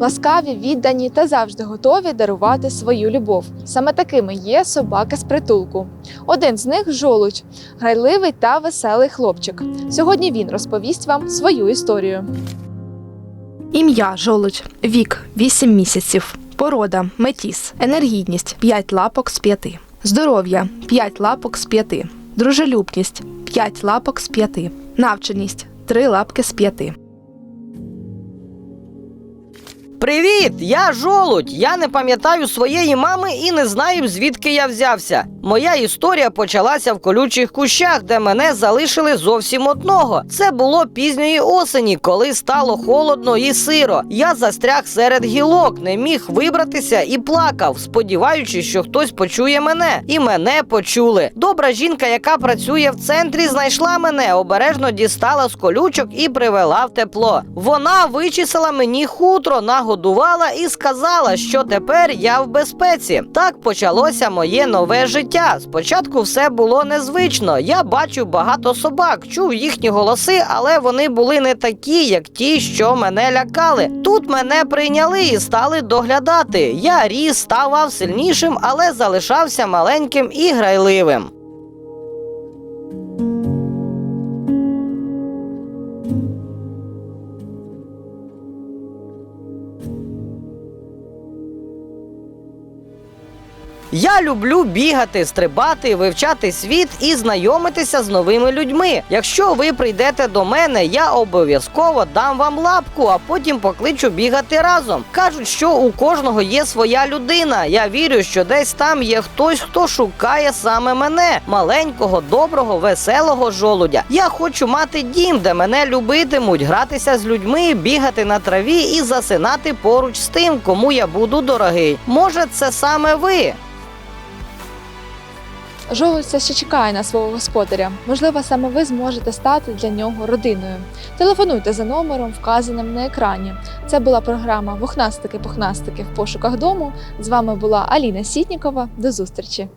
ласкаві, віддані та завжди готові дарувати свою любов. Саме такими є собаки з притулку. Один з них жолудь, грайливий та веселий хлопчик. Сьогодні він розповість вам свою історію. Ім'я жолудь. Вік 8 місяців. Порода метіс. Енергійність 5 лапок з 5. Здоров'я 5 лапок з 5. Дружелюбність 5 лапок з 5. Навченість 3 лапки з 5. Привіт! Я жолудь. Я не пам'ятаю своєї мами і не знаю, звідки я взявся. Моя історія почалася в колючих кущах, де мене залишили зовсім одного. Це було пізньої осені, коли стало холодно і сиро. Я застряг серед гілок, не міг вибратися і плакав, сподіваючись, що хтось почує мене. І мене почули. Добра жінка, яка працює в центрі, знайшла мене, обережно дістала з колючок і привела в тепло. Вона вичисила мені хутро, нагодувала і сказала, що тепер я в безпеці. Так почалося моє нове життя. Спочатку все було незвично. Я бачив багато собак, чув їхні голоси, але вони були не такі, як ті, що мене лякали. Тут мене прийняли і стали доглядати. Я ріс, ставав сильнішим, але залишався маленьким і грайливим. Я люблю бігати, стрибати, вивчати світ і знайомитися з новими людьми. Якщо ви прийдете до мене, я обов'язково дам вам лапку, а потім покличу бігати разом. Кажуть, що у кожного є своя людина. Я вірю, що десь там є хтось, хто шукає саме мене, маленького, доброго, веселого жолудя. Я хочу мати дім, де мене любитимуть, гратися з людьми, бігати на траві і засинати поруч з тим, кому я буду дорогий. Може, це саме ви? Жолудь ще чекає на свого господаря. Можливо, саме ви зможете стати для нього родиною. Телефонуйте за номером, вказаним на екрані. Це була програма Вухнастики-пухнастики в пошуках дому. З вами була Аліна Сітнікова. До зустрічі!